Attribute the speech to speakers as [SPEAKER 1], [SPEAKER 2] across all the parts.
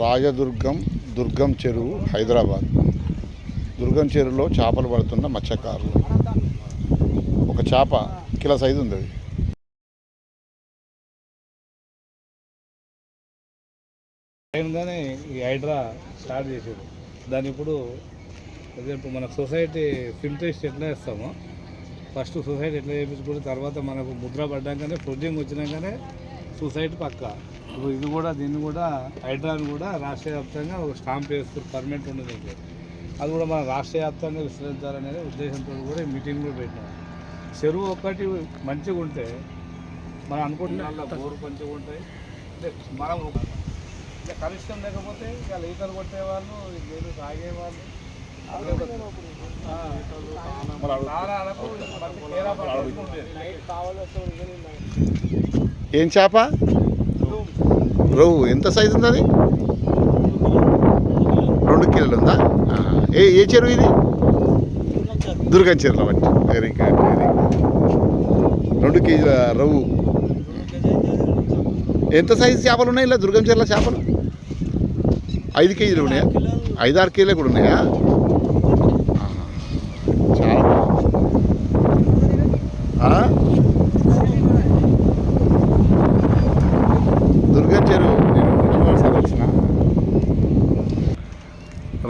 [SPEAKER 1] రాజదుర్గం దుర్గం చెరువు హైదరాబాద్. దుర్గం చెరువులో చేపలు పడుతున్న మత్స్యకారులు. ఒక చేప కిలో సైజు ఉంది అది.
[SPEAKER 2] టైంగానే ఈ హైడ్రా స్టార్ట్ చేసారు దాన్ని ఇప్పుడు ఇప్పుడు మన సొసైటీ ఫిల్టరేషన్ ఎట్లా వేస్తామో ఫస్ట్ సొసైటీ ఎట్లా చేయించుకుని తర్వాత మనకు ముద్ర పడ్డాకనే ప్రొడ్యూమ్ వచ్చినాకనే సొసైటీ పక్క. ఇప్పుడు ఇది కూడా దీన్ని కూడా హైడ్రాని కూడా రాష్ట్ర వ్యాప్తంగా ఒక స్టాంప్ వేస్తారు పర్మనెంట్ ఉండదు. అది కూడా మన రాష్ట్ర వ్యాప్తంగా విస్తరించాలనే ఉద్దేశంతో కూడా మీటింగ్ కూడా పెట్టినాం. చెరువు ఒక్కటి మంచిగా ఉంటే మనం అనుకుంటున్నాం బోరు మంచిగా ఉంటాయి. అంటే మనం ఇంకా కలుషితం లేకపోతే ఇంకా ఈతలు కొట్టేవాళ్ళు నీళ్ళు తాగేవాళ్ళు.
[SPEAKER 1] ఏం చేప? రవ్వు. ఎంత సైజు ఉంది అది? రెండు కిలోలు ఉందా? ఏ ఏ చెరువు ఇది? దుర్గం చెరువులో బట్టి వెరీ గుడ్ వెరీ గుడ్ రెండు కేజీల రవ్వు. ఎంత సైజు చేపలు ఉన్నాయి ఇలా దుర్గం చెరువుల చేపలు? ఐదు కేజీలు ఉన్నాయా? ఐదు ఆరు కేజీలు కూడా ఉన్నాయా ఆహా. చాలా బాగుంది ఆ? దుర్గా చెరువు నేను మొట్టమొదటిసారి వచ్చిన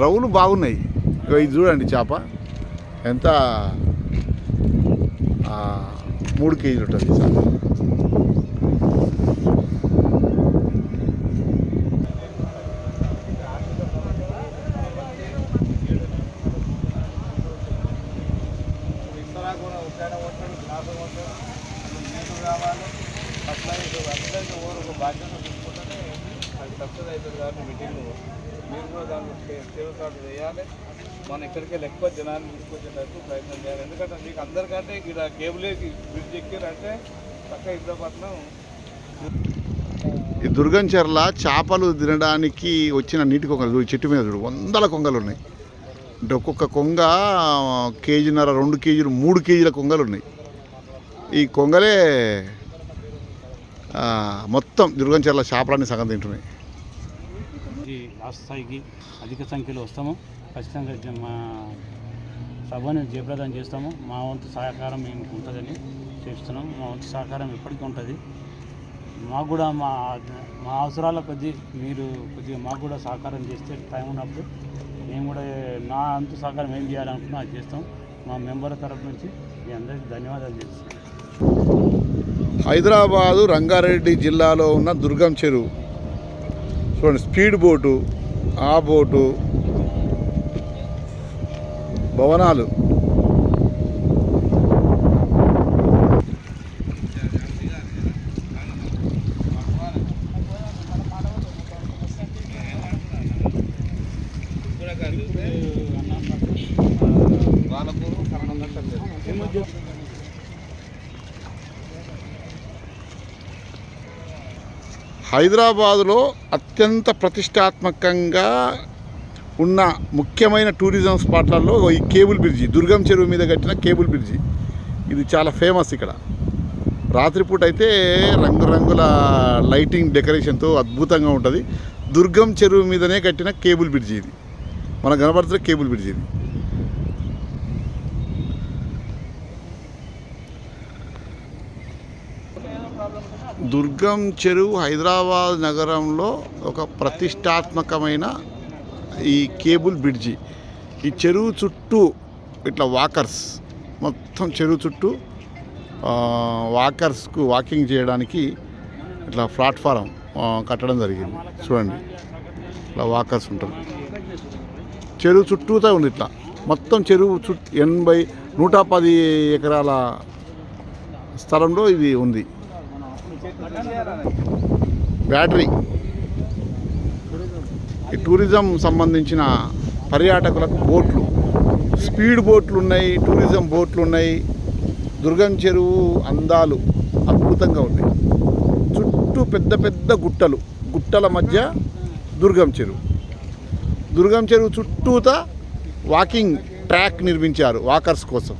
[SPEAKER 1] రవ్వులు బాగున్నాయి. ఇగో ఇది చూడండి చేప. ఎంత మూడు కేజీలు ఉంటుంది చేప
[SPEAKER 2] కొట్టడం గ్లాసు నీళ్ళు కావాలి ఫర్టిలైజర్ అందరికీ ఊరు బాధ్యత తీసుకుంటేనే అది సక్సెస్ అవుతుంది కాబట్టి మీటింగ్ మీరు కూడా దాన్ని తీవ్రతాడు చేయాలి మనం ఇక్కడికి వెళ్ళి ఎక్కువ జనాన్ని తీసుకొచ్చేటట్టు ప్రయత్నం చేయాలి ఎందుకంటే మీకు అందరికంటే ఇక్కడ కేబుల్ బ్రిడ్జ్ ఎక్కారంటే పక్క హైదరాబాద్లో
[SPEAKER 1] ఈ దుర్గం చెర్ల చేపలు తినడానికి వచ్చిన నీటి కొంగలు చూడు చెట్టు మీద చూడు వందల కొంగలు ఉన్నాయి. అంటే ఒక్కొక్క కొంగ కేజీన్నర రెండు కేజీలు మూడు కేజీల కొంగలు ఉన్నాయి. ఈ కొంగలే మొత్తం దుర్గం చెర్ల చేపలన్నీ సగం తింటున్నాయి.
[SPEAKER 3] రాష్ట్ర స్థాయికి అధిక సంఖ్యలో వస్తాము. ఖచ్చితంగా మా సభను జయప్రదం చేస్తాము. మా వంతు సహకారం మేము ఉంటుందని చేస్తున్నాం. మా వంతు సహకారం ఎప్పటికీ ఉంటుంది. మాకు కూడా మా మా అవసరాల కొద్దీ మీరు కొద్దిగా మాకు కూడా సహకారం చేస్తే టైం ఉన్నప్పుడు మేము కూడా నా అంతు సహకారం ఏం చేయాలనుకున్నా అది చేస్తాం. మా మెంబర్ తరఫు నుంచి మీ అందరికీ ధన్యవాదాలు చేస్తున్నాం.
[SPEAKER 1] హైదరాబాదు రంగారెడ్డి జిల్లాలో ఉన్న దుర్గం చెరువు. చూడండి స్పీడ్ బోటు ఆ బోటు భవనాలు.
[SPEAKER 2] వాళ్ళకు
[SPEAKER 1] హైదరాబాదులో అత్యంత ప్రతిష్టాత్మకంగా ఉన్న ముఖ్యమైన టూరిజం స్పాట్లలో ఈ కేబుల్ బ్రిడ్జి దుర్గం చెరువు మీద కట్టిన కేబుల్ బ్రిడ్జి. ఇది చాలా ఫేమస్ ఇక్కడ. రాత్రిపూట అయితే రంగురంగుల లైటింగ్ డెకరేషన్తో అద్భుతంగా ఉంటుంది. దుర్గం చెరువు మీదనే కట్టిన కేబుల్ బ్రిడ్జి ఇది. మనకు కనబడుతున్న కేబుల్ బ్రిడ్జి ఇది. దుర్గం చెరువు హైదరాబాద్ నగరంలో ఒక ప్రతిష్టాత్మకమైన ఈ కేబుల్ బ్రిడ్జి. ఈ చెరువు చుట్టూ ఇట్లా వాకర్స్ మొత్తం చెరువు చుట్టూ వాకర్స్కు వాకింగ్ చేయడానికి ఇట్లా ప్లాట్ఫారం కట్టడం జరిగింది. చూడండి ఇట్లా వాకర్స్ ఉంటారు చెరువు చుట్టూతో ఉంది ఇట్లా. మొత్తం చెరువు చుట్టూ ఎనభై నూట పది ఎకరాల స్థలంలో ఇది ఉంది. బ్యాటరీ. ఈ టూరిజం సంబంధించిన పర్యాటకులకు బోట్లు. స్పీడ్ బోట్లు ఉన్నాయి టూరిజం బోట్లు ఉన్నాయి దుర్గం చెరువు అందాలు అద్భుతంగా ఉన్నాయి. చుట్టూ పెద్ద పెద్ద గుట్టలు. గుట్టల మధ్య దుర్గం చెరువు. దుర్గం చెరువు చుట్టూతా వాకింగ్ ట్రాక్ నిర్మించారు వాకర్స్ కోసం.